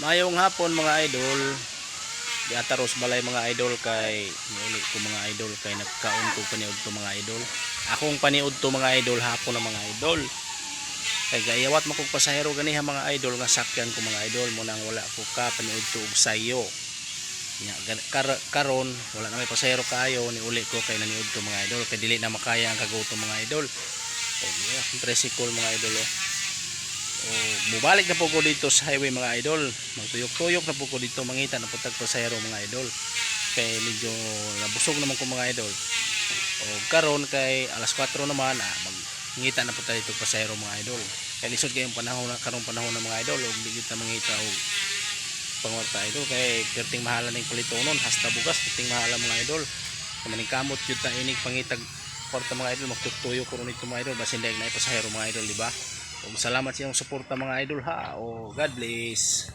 Mayong hapon mga idol. Di balay mga idol kay niuli ko mga idol kay nagkaon ko paniud to mga idol. Akong paniud to mga idol hapon na mga idol. Kay gayawat mo kog pasahero ganiha mga idol nga sakyan ko mga idol mo nang wala ko ka paniud to og sayo. Nya kar- karon wala na may pasahero kayo ni uli ko kay naniud to mga idol kay dili na makaya ang kaguto mga idol. O yeah, tricycle mga idol oh. O, bubalik na po ko dito sa highway mga idol. Magtuyok-tuyok na po ko dito mangita na po tag pasahero mga idol. Kay medyo nabusog naman ko mga idol. O karon kay alas 4 naman ah, mangita na po tayo dito pasahero mga idol. Kay lisod kayong panahon na karong panahon ng mga idol og di kita mangita og pangwarta idol kay perting mahala ning palitonon hasta bugas perting mahala mga idol. Kay maning kamot jud ta inig pangitag kwarta mga idol magtutuyo ko ron ito mga idol basin dahil na pasahero mga idol di ba? O salamat sa iyong suporta mga idol ha. O God bless.